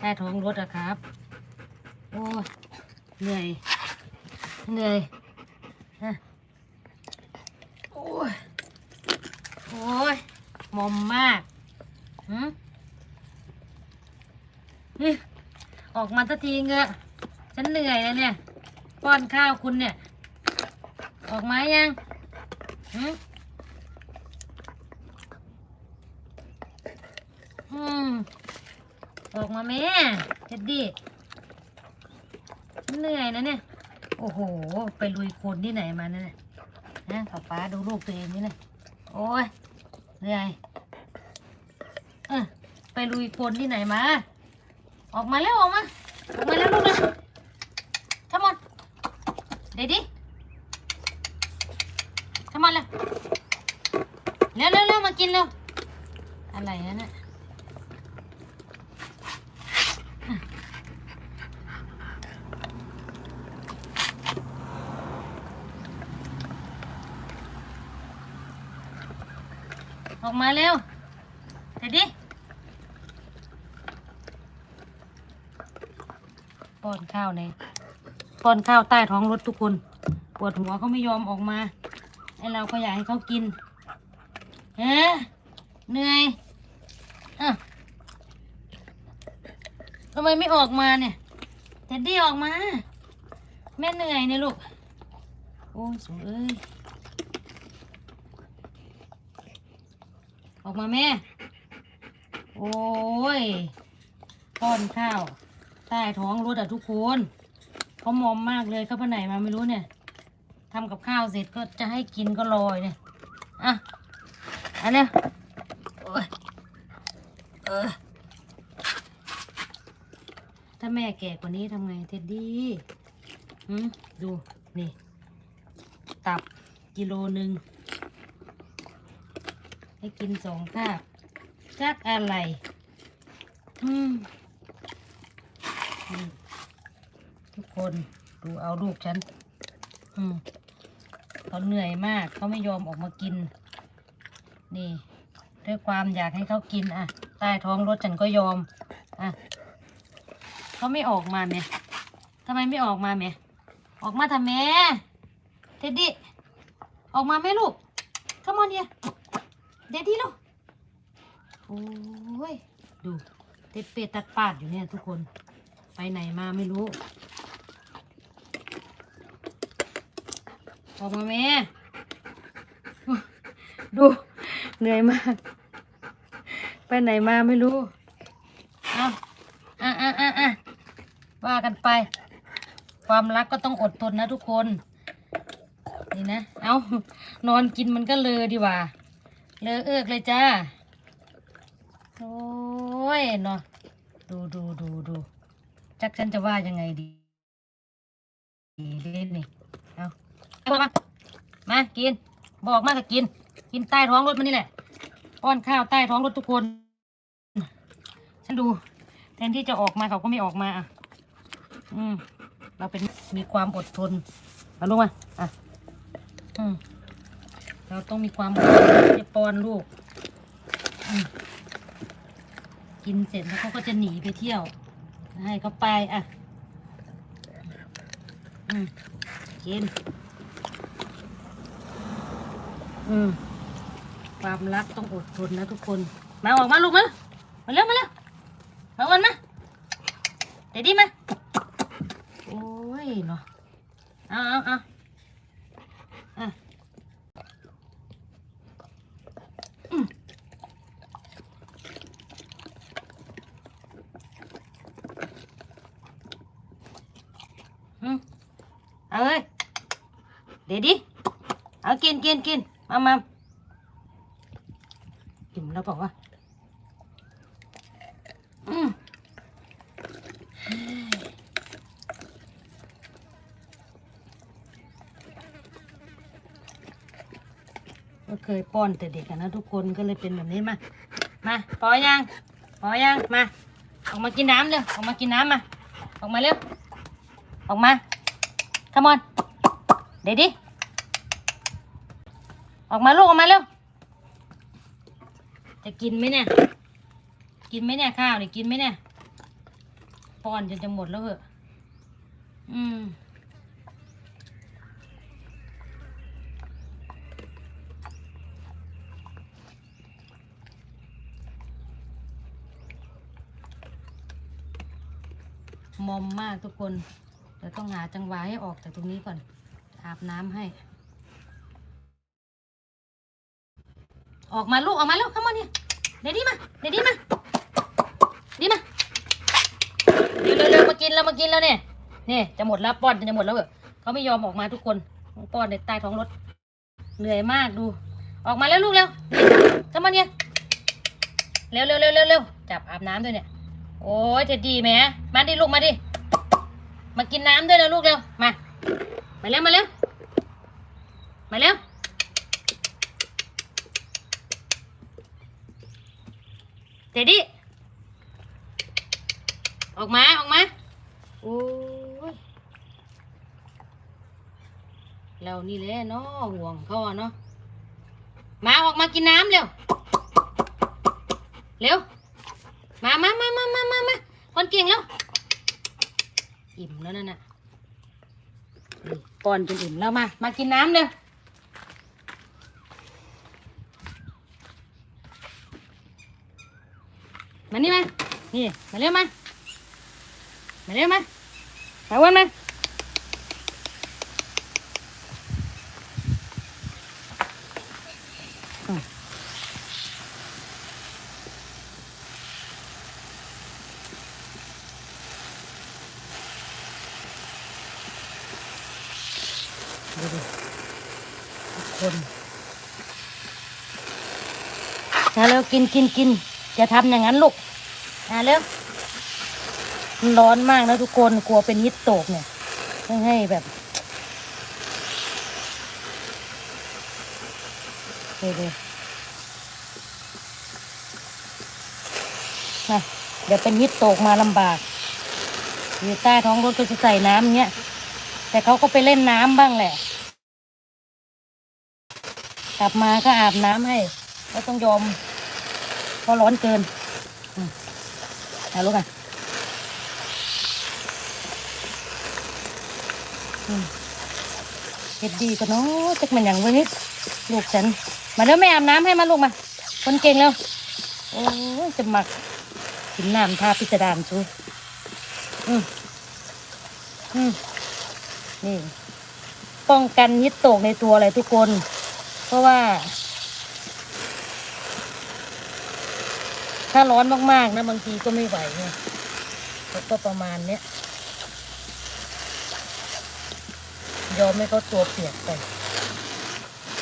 ใต้ท้องรถอะครับ โอ้ยเหนื่อย เหนื่อยฮะโอ้ยโอ้ยมอมมากหืมนี่ออกมาสักทีเงอะฉันเหนื่อยแล้วเนี่ย ป้อนข้าวคุณเนี่ย ออกมายังหืมอืม ออกมาแม่เท็ดดี้เหนื่อยนะเนี่ย โอ้โห ไปลุยโคลนที่ไหนมาเนี่ยนะป๊าป๊าดูลูกตัวเองนี่นะโอ้ยเหนื่อยเออไปลุยโคลนที่ไหนมา ออกมาแล้วออกมา ออกมาแล้วลูกนะขมอนเดดี้ขมอนเร็วเร็วเร็วเร็วมากินเร็วอะไรนะเนี่ย ออกมาเร็วเดี๋ยวดิป้อนข้าวในป้อนข้าวใต้ท้องรถทุกคน ปวดหัวเขาไม่ยอมออกมาไอเราก็อยากให้เขากินเฮ้เหนื่อยอะทำไมไม่ออกมาเนี่ยเท็ดดี้ออกมา แม่เหนื่อยเนี่ยลูก โอ้ยสวยเอ้ย ออกมาแม่ โอ้ยป้อนข้าว ใต้ท้องรถอะทุกคนเขามอมมากเลยเขาไปไหนมาไม่รู้เนี่ยทำกับข้าวเสร็จก็จะให้กินก็รอยเนี่ยอะอันเนี้ยโอ้ยเออถ้าแม่แก่กว่านี้ทำไงเท็ดดี้หืมดู นี่ ตับกิโลหนึ่ง ให้กินสองคาบจักอะไร อืมทุกคนดูเอาลูกฉัน อืมเขาเหนื่อยมาก เขาไม่ยอมออกมากิน นี่ ด้วยความอยากให้เขากินอะ ใต้ท้องรถฉันก็ยอม อะเขาไม่ออกมาไหมทำไมไม่ออกมาไหมออกมาทำไมเท็ดดี้ออกมาไหมลูก come on here เเด็ดดีลูกโอ้ย ดู เต็ดเป็ดตัดปาดอยู่เนี่ยทุกคน ไปไหนมาไม่รู้ ออกมาแม่ดู เหนื่อยมาก ไปไหนมาไม่รู้เอาอะอะอะอะว่ากันไป ความรักก็ต้องอดทนนะทุกคน นี่นะ เอานอนกินมันก็เลอดีกว่า เลอเอิกเลยจ้า โอ้ยเนาะดูดูดูดูจักฉันจะว่ายังไงดีดีเล่นนี่เอาเอามามากิน บอกมากก็กิน กินใต้ท้องรถมันนี่แหละป้อนข้าวใต้ท้องรถทุกคน ฉันดู แทนที่จะออกมาเขาก็ไม่ออกมาอะอืมเราเป็นมีความอดทนเอาลงมาอะอืม เราต้องมีความอดทนจะป้อนลูก กินเสร็จแล้วเขาก็จะหนีไปเที่ยว ให้เขาไปอะอืมกิน อืมความรักต้องอดทนนะทุกคน มาออกมาลูกมามาเร็วมาเร็วมาวันมาเดี๋ยวดีมา โอ้ยเนาะเอาเอาเอาอะอืมอืม เอาเลยเดี๋ยวดิ เอากินกินกินมามากินแล้วบอกว่า อืมก็เคยป้อนแต่เด็กอะนะทุกคนก็เลยเป็นแบบนี้มา มา พอยัง พอยัง มา ออกมากินน้ำเร็วออกมากินน้ำมา ออกมาเร็ว ออกมา come on เดี๋ยวดิออกมาลูกออกมาเร็ว จะกินไหมเนี่ย กินไหมเนี่ยข้าวเนี่ยกินไหมเนี่ยป้อนจนจะหมดแล้วเหอะอืมมอมมากทุกคน เดี๋ยวต้องหาจังหวะให้ออกจากตรงนี้ก่อน อาบน้ำให้ ออกมาลูกออกมาลูกข้ามาเนี่ยเดี๋ยวนี้มาเดี๋ยวนี้มาดีมาเร็วเร็วมากินแล้วมากินแล้วเนี่ยนี่จะหมดแล้วป้อนจะหมดแล้วเขาไม่ยอมออกมาทุกคนป้อนในใต้ท้องรถเหนื่อยมากดู ออกมาแล้วลูกเร็วข้ามาเนี่ยเร็วเร็วเร็วเร็วเร็วจับอาบน้ำด้วยเนี่ย โอ้ยเท็ดดีแหมมาดิลูกมาดิ มากินน้ำด้วยนะลูกเร็ว มา มาเร็ว มาเร็ว มาเร็วเท็ดดี้ออกมา ออกมา โอ้ยเรานี่แหละเนาะห่วงพ่อเนาะ มาออกมากินน้ำเร็ว เร็ว มามามามามามาคนเก่งแล้ว อิ่มแล้วนั่นน่ะป้อนจนอิ่มแล้วมา มากินน้ำเร็วมานี่มา นี่ มาเร็วมา มาเร็วมามาวันมาอืม ดูดิทุกคนมาเร็ว กินกินกินอย่าทำอย่างนั้นลูกมาเร็วมันร้อนมากนะทุกคนกลัวเป็นฮิตโตกเนี่ยต้องให้แบบเดี๋ยวมาเดี๋ยวเป็นฮิตโตกมาลำบากอยู่ใต้ท้องรถก็จะใส่น้ำเงี้ย แต่เขาก็ไปเล่นน้ำบ้างแหละ กลับมาก็อาบน้ำให้ ก็ต้องยอม เพราะร้อนเกินเอาลูกอะเฮ็ดดีกันเนาะจักมันอย่างวันนี้ลูกฉัน มาเดี๋ยวแม่อาบน้ำให้มาลูกมา คนเก่งแล้ว โอ้จะหมักกินน้ำทาพิสดารช่วยอืมอืมนี่ ป้องกันฮิตโตกในตัวเลยทุกคน เพราะว่า ถ้าร้อนมากๆนะบางทีก็ไม่ไหวไงก็ประมาณเนี้ยยอมให้เขาตัวเปียกไป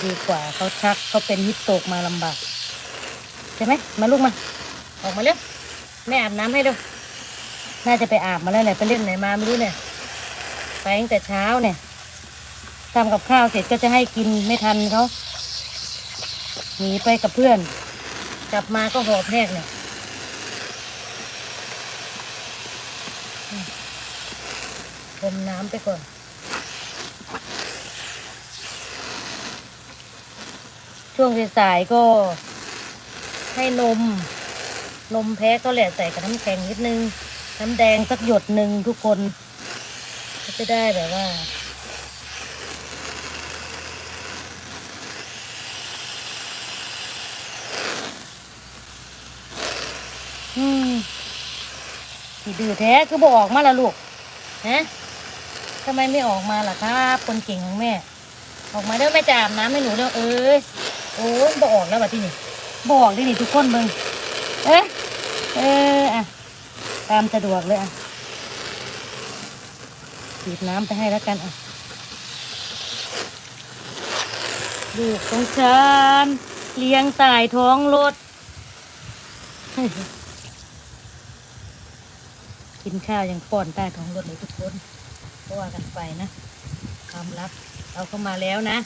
ดีกว่าเขาชักเขาเป็นฮิตโตกมาลำบากใช่ไหมมาลูกมา ออกมาเร็วแม่อาบน้ำให้เร็วน่าจะไปอาบมาแล้วเนี่ยไปเล่นไหนมาไม่รู้เนี่ยไปตั้งแต่เช้าเนี่ยทำกับข้าวเสร็จก็จะให้กินไม่ทันเขาหนีไปกับเพื่อน กลับมาก็หอบแหกเนี่ยอืมพร มน้ำไปก่อน ช่วงสายๆก็ให้นม นมแพ้ก็แหละใส่กับน้ำแข็งนิดนึง น้ำแดงสักหยดหนึ่งทุกคนก็จะได้แบบว่าอืมดื้อแท้คือบอกออกมาละลูกฮะ ทำไมไม่ออกมาล่ะครับ คนเก่งของแม่ ออกมาเด้อแม่จะอาบน้ำให้หนูเด้อเอ้ยโอ้ยบอกออกแล้วบัดที่นี่บอกได้นี่ทุกคนเบิ่งเอ๊ะเอออะตามสะดวกเลยอะฉีดน้ำไปให้แล้วกันอะลูกของฉันเลี้ยงตายท้องรถ กินข้าวยังป้อนใต้ท้องรถเลยทุกคน ก็ว่ากันไปนะ ความลับเราเข้ามาแล้วนะ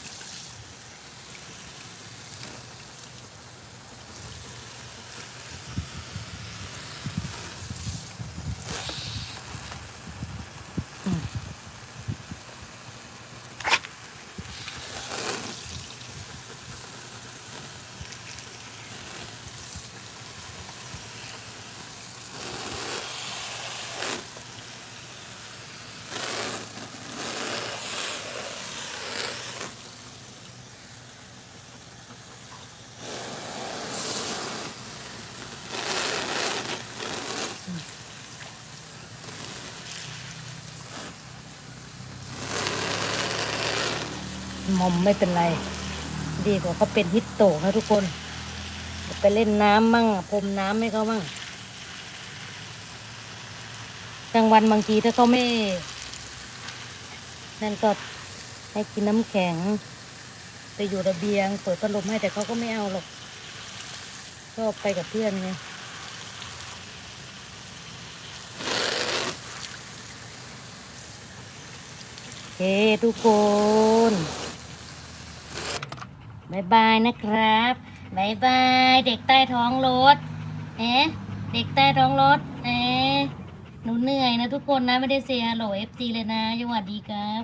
มอมไม่เป็นไร ดีกว่าเขาเป็นฮิตโตนะทุกคน ไปเล่นน้ำมั่งพรมน้ำให้เขามั่งกลางวันบางทีถ้าเขาไม่ นั่นก็ให้กินน้ำแข็ง ไปอยู่ระเบียงเปิดพัดลมให้แต่เขาก็ไม่เอาหรอก ก็ไปกับเพื่อนไงโอเคทุกคน บายบายนะครับบายบายเด็กใต้ท้องรถ เอ๊ะเด็กใต้ท้องรถ เอ๊ะหนูเหนื่อยนะทุกคนนะ ไม่ได้เซียฮัลโหลเอฟซีเลยนะสวัสดีครับ